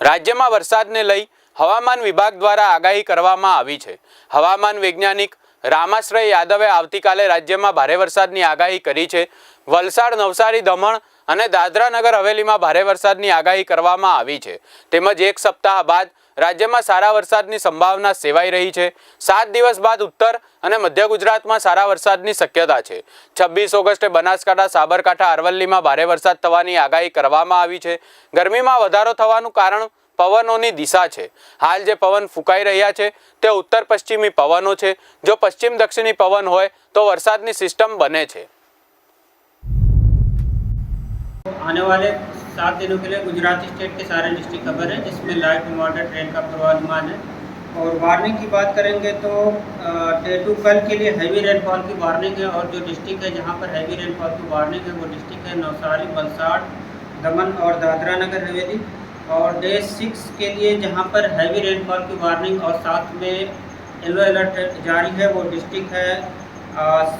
રાજ્યમાં વરસાદને લઈ હવામાન વિભાગ દ્વારા આગાહી કરવામાં આવી છે. હવામાન વૈજ્ઞાનિક રામાશ્રય યાદવે આવતીકાલે રાજ્યમાં ભારે વરસાદની આગાહી કરી છે. વલસાડ, નવસારી, દમણ અને દાદરા નગર હવેલીમાં ભારે વરસાદની આગાહી કરવામાં આવી છે. તેમજ એક સપ્તાહ બાદ રાજ્યમાં સારા વરસાદની સંભાવના સેવાઈ રહી છે. સાત દિવસ બાદ ઉત્તર અને મધ્ય ગુજરાતમાં સારા વરસાદની શક્યતા છે. છવ્વીસ ઓગસ્ટે બનાસકાંઠા, સાબરકાંઠા, અરવલ્લીમાં ભારે વરસાદ થવાની આગાહી કરવામાં આવી છે. ગરમીમાં વધારો થવાનું કારણ પવનોની દિશા છે. હાલ જે પવન ફૂંકાઈ રહ્યા છે તે ઉત્તર પશ્ચિમી પવનો છે. જો પશ્ચિમ દક્ષિણી પવન હોય તો વરસાદની સિસ્ટમ બને છે. આને વાલે सात दिनों के लिए गुजरात स्टेट के सारे डिस्ट्रिक्ट कवर है, जिसमें लाइट मॉडरेट ट्रेन का पूर्वानुमान है। और वार्निंग की बात करेंगे तो डे टू कल के लिए हैवी रेनफॉल की वार्निंग है, और जो डिस्ट्रिक्ट है जहाँ पर हैवी रेनफॉल की वार्निंग है, वो डिस्ट्रिक्ट है नवसारी वलसाड़ दमन और दादरा नगर हवेली। और डे सिक्स के लिए जहाँ पर हैवी रेनफॉल की वार्निंग और साथ में येलो अलर्ट जारी है, वो डिस्ट्रिक्ट है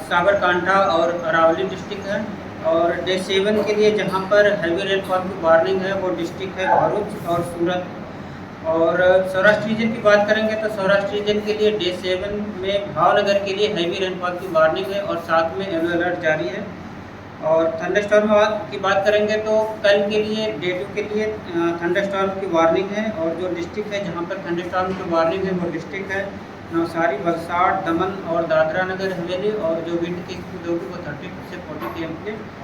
साबरकांठा और अरावली डिस्ट्रिक्ट है। और डे सेवन के लिए जहाँ पर हैवी रेनफॉल की वार्निंग है, वो डिस्ट्रिक्ट है भरूच और सूरत। और सौराष्ट्र रीजन की बात करेंगे तो सौराष्ट्र रीजन के लिए डे सेवन में भावनगर के लिए हैवी रेनफॉल की वार्निंग है और साथ में येलो अलर्ट जारी है। और थंडरस्टॉर्म की बात करेंगे तो कल के लिए डे टू के लिए थंडरस्टॉर्म की वार्निंग है और जो डिस्ट्रिक्ट है जहाँ पर थंडरस्टॉर्म की वार्निंग है, वो डिस्ट्रिक्ट है। नवसारी, वलसाड़, दमन और दादरा नगर हवेली और जो विंड की होगी वो थर्टी से फोर्टी के